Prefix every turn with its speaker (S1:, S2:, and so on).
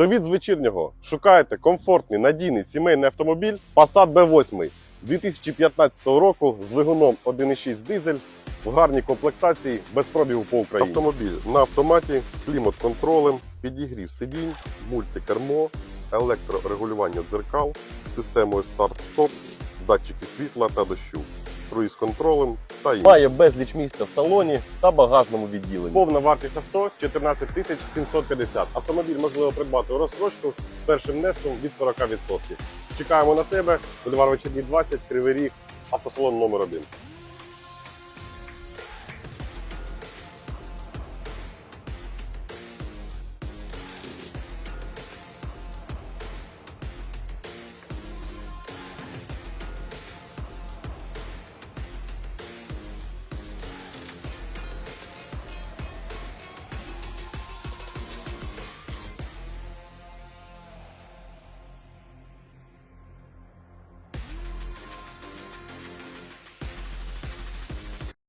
S1: Привіт з вечірнього! Шукаєте комфортний, надійний сімейний автомобіль Passat B8 2015 року з двигуном 1.6 дизель в гарній комплектації без пробігу по Україні. Автомобіль на автоматі з клімат-контролем, підігрів сидінь, мультикермо, електрорегулювання дзеркал, системою старт-стоп, датчики світла та дощу, круїз контролем та інші. Має безліч місця в салоні та багажному відділенні. Повна вартість авто 14 тисяч 750. Автомобіль можливо придбати у розстрочку з першим внеском від 40%. Чекаємо на тебе. Бульвар Вечерній 20, Кривий Ріг, автосалон номер 1.